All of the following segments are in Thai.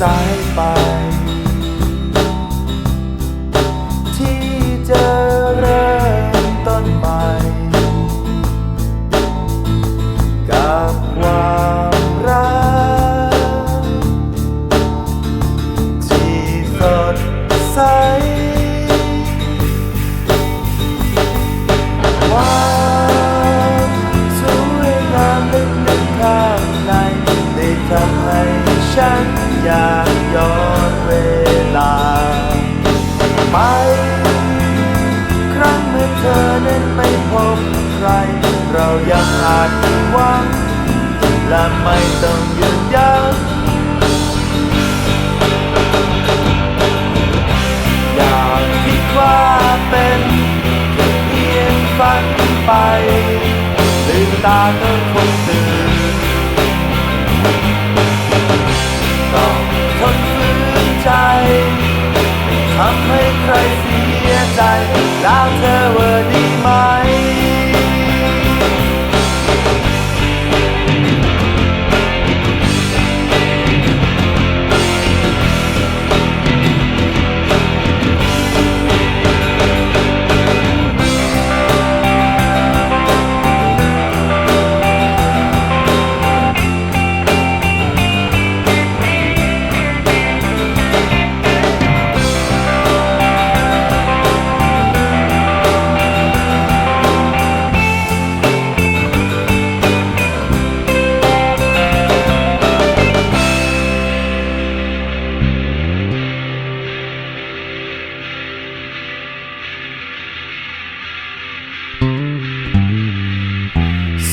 สายไป ยังอาจหวัง และไม่ต้องยุดยั้งอยากคิดว่าเป็นแค่เพียงฝันไปลืมตาก็คงตื่นต้องทนฝืนใจทำให้ใครเสียใจแล้วเธอว่า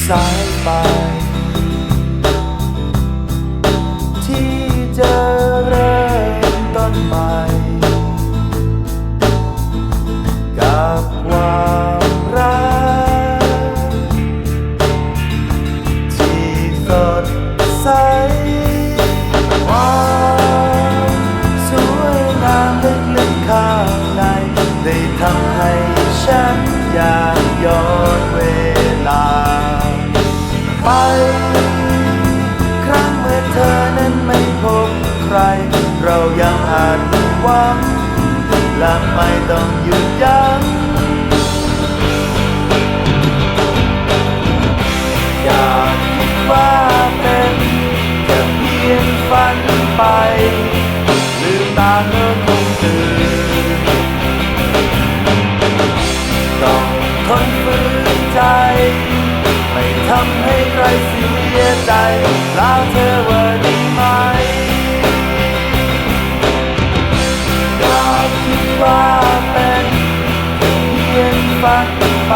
สายไป ที่จะเริ่มต้นใหม่กับความรัก ที่สดใสความสวยงามลึกๆข้างใน ได้ทำให้ฉันอยาก ไป ครั้งเมื่อเธอนั้นไม่พบใคร เรายังอาจหวังและไม่ต้องหยุดยั้งอยากคิดว่าเป็นแค่เพียงฝันไปลืมตา ใจรักเธอวันนี้ไหมอยากคิดว่าเป็นเพียงฝันไป